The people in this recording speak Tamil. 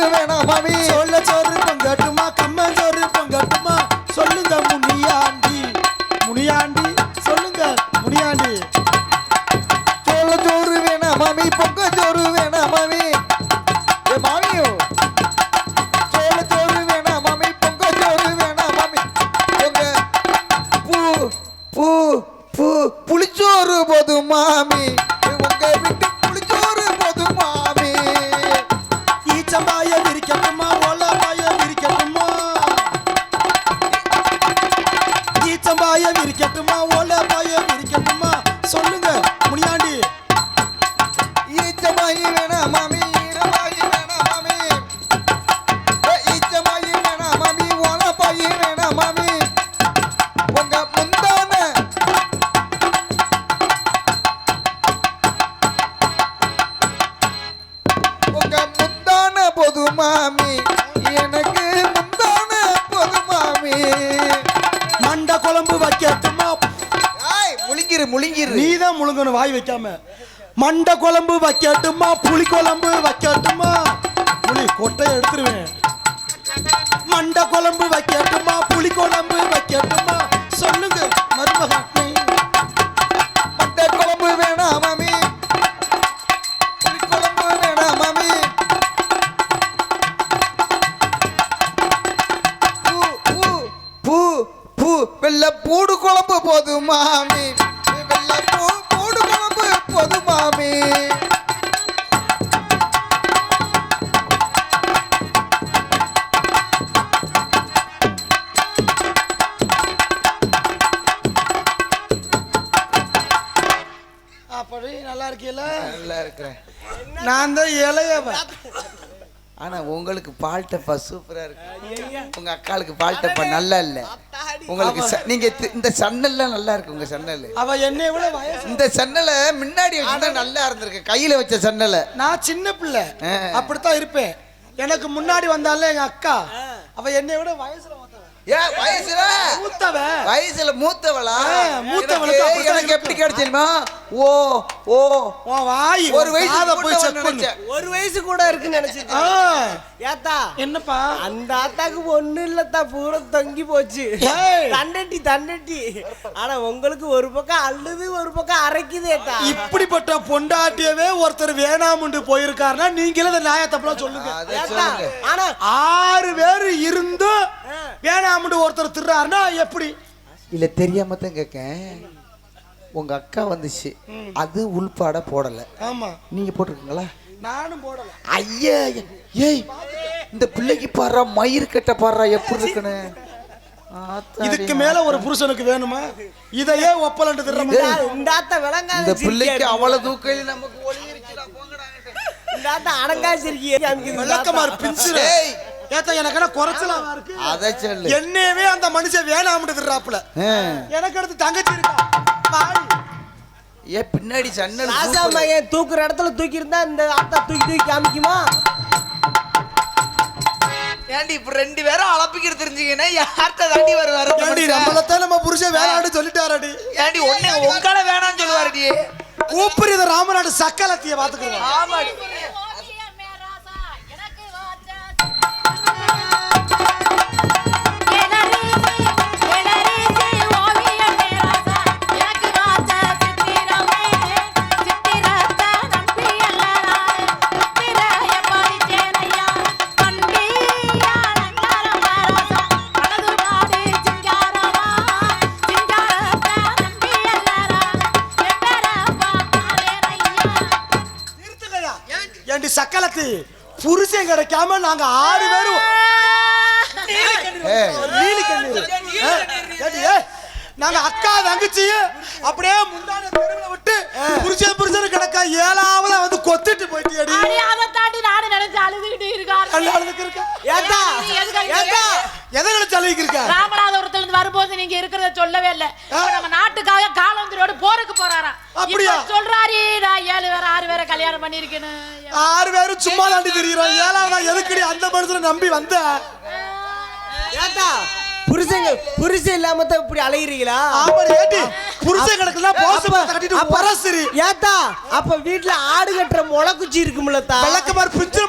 சோறு வேணாம் மாமி. சொல்ல சோறு பொங்கட்டுமா? கம்மன் சோறு பொங்கட்டுமா? சொல்லுங்க முனியாண்டி. முனியாண்டி சொல்லுங்க முனியாண்டி. சோள சோறு வேணாம் மாமி பொங்க சோறு வேணாம் மாமி. ஏ மாமியோ. சோள சோறு வேணாம் மாமி பொங்க சோறு வேணாம் மாமி. பொங்க பூ பூ பூ புளிச்சோறு போதும் மாமி. உங்க வீட்டு முழுங்கிரு முழுங்கிரு நீதான் முழுங்கணும் வாய் வைக்காம மண்ட குழம்பு வைக்கட்டுமா? புளி குழம்பு வைக்கட்டுமா? புளி கொட்டையை எடுத்துருவேன். மண்ட குழம்பு வைக்கட்டுமா? புளி குழம்பு வைக்கட்டுமா? சொல்லுங்க மருமகன் மட்டை குழம்பு வேணாம் மாமி. புளி குழம்பு வேணாம் மாமி. பூ பூ பூ வெள்ளை பூடு குழம்பு போதும் மாமி. மாமி அப்படி நல்லா இருக்கீல நல்லா இருக்கிறேன். நான் தான் இளையவன். ஆனா உங்களுக்கு பால் டப்பா சூப்பரா இருக்கு. உங்க அக்காளுக்கு பால் டப்பா நல்லா இல்ல. உங்களுக்கு ச- நீங்க தி- இந்த சன்னல்லாம் நல்லா இருக்கு உங்க சன்னல். அவ என்னை விட வயசு இந்த சன்னலை முன்னாடி வச்சிருந்தா நல்லா இருந்திருக்கு. கையில வச்ச சன்னலை. நான் சின்ன பிள்ளை. அப்படித்தான் இருப்பேன். எனக்கு முன்னாடி வந்தால எங்க அக்கா. அவ என்னை விட வயசுல வயசுல? மூத்தவ. வயசுல மூத்தவளா? மூத்தவளுக்கு எனக்கு எப்படி கிடைச்சிருமா? ஓ ஓ. உன் வாய் ஒரு வயசு போய் செக் பண்ணு. ஒரு வயசு கூட இருக்குன்னு நினைச்சிட்டு ஆ, ஏத்தா என்னப்பா? அந்த ஆத்தாக்கு ஒண்ணு இல்லத்தா பூரா தொங்கி போச்சு. தண்டட்டி தண்டட்டி. ஆனா உங்களுக்கு ஒரு பக்கம் அள்ளுது ஒரு பக்கம் அரைக்குது ஏத்தா. இப்படிப்பட்ட பொண்டாட்டியவே ஒருத்தர் வேணாமுண்டு போயிருக்காருன்னா நீங்களே இந்த நியாயத்தப்பெல்லாம் சொல்லுங்க. ஆனா ஆறு பேர் இருந்தும் வேணாமுண்டு ஒருத்தர் திருறாருன்னா எப்படி? இல்ல தெரியாம தான் கேட்கேன் உங்க அக்கா வந்துச்சு. அது உள்பாட போடல. ஆமா. நீங்க போட்டிருக்கீங்களா? நானும் போடல. ஐயா ஏய் இந்த பிள்ளைக்கு பாடுறா மயிர் கட்ட பாடுறா எப்படி இருக்குன்னு. இதுக்கு மேல ஒரு புருஷனுக்கு வேணுமா? இதையே ஒப்பலண்டு திருற இந்த பிள்ளைக்கு. அவ்வளவு தூக்கையில் நமக்கு ஒளி இருக்குடா, போங்கடா. அங்கிட்டு. இந்த ஆத்தா அடங்கா சிரிக்கி காமிக்குது இந்த விளக்கமாறு ஆத்தா. பிஞ்சிரு ஏய், ஏத்த எனக்கு என்ன குறைச்சலாவா இருக்கு? அதை சொல்லு. என்னையவே அந்த மனுஷன் ஆ. எனக்கு அடுத்து தங்கச்சி இருக்கா? ஏன் பின்னாடி சன்னல் சூப்பர். மகன் தூக்குற இடத்துல தூக்கி இருந்தா இந்த ஆத்தா தூக்கி தூக்கி காமிக்குமா? ஏண்டி இப்ப ரெண்டு பேரும் அளப்பிக்கிட்டு தெரிஞ்சுக்கன்னா யார்கிட்ட தாண்டி வருவாரு? ஏண்டி? நம்மளத்தான் நம்ம புருஷன் வேணான்னு சொல்லிட்டாரடி. ஏண்டி ஒண்ணு உங்களை வேணாம்னு சொல்லுவாருடி. இந்த ராமநாடு சக்கலத்திய பாத்துக்கிறோம் ஆமாடி. சக்கலத்தி புருஷன் கிடைக்காம நாங்க ஆறு பேரும் நாங்க அக்கா தங்கச்சி அப்படியே முந்தான தெருவுல விட்டு புருஷன் புருஷன் கிடக்கா ஏழாவதா வந்து கொத்திட்டு போயிட்டியடி. கல்யாணத்துக்கு இருக்க? ஏத்தா ஏத்தா எதை நினைச்சு அழுகிக்கு இருக்க? ராமநாதபுரத்துல இருந்து வரும்போது நீங்க இருக்கிறத சொல்லவே இல்ல. நம்ம நாட்டுக்காக காலந்திரோடு போருக்கு போறாராம் அப்படியா? சொல்றாரு நான் ஏழு பேர் ஆறு பேரை கல்யாணம் பண்ணிருக்கேன்னு ஆறு பேரும் சும்மா தாண்டி தெரியுறோம். ஏழாவதா எதுக்குடி அந்த மனுஷனை நம்பி வந்த? ஏத்தா புருஷங்க புருஷன் இல்லாம தான் இப்படி அலைகிறீங்களா ஆமாடி ஏண்டி? புருஷன் கிடக்குலாம் போச கட்டிட்டு வரசரி ஏத்தா அப்ப வீட்ல ஆடு கட்டுற முளை குச்சி இருக்கும்ல தா விளக்க மாதிரி பிஞ்சு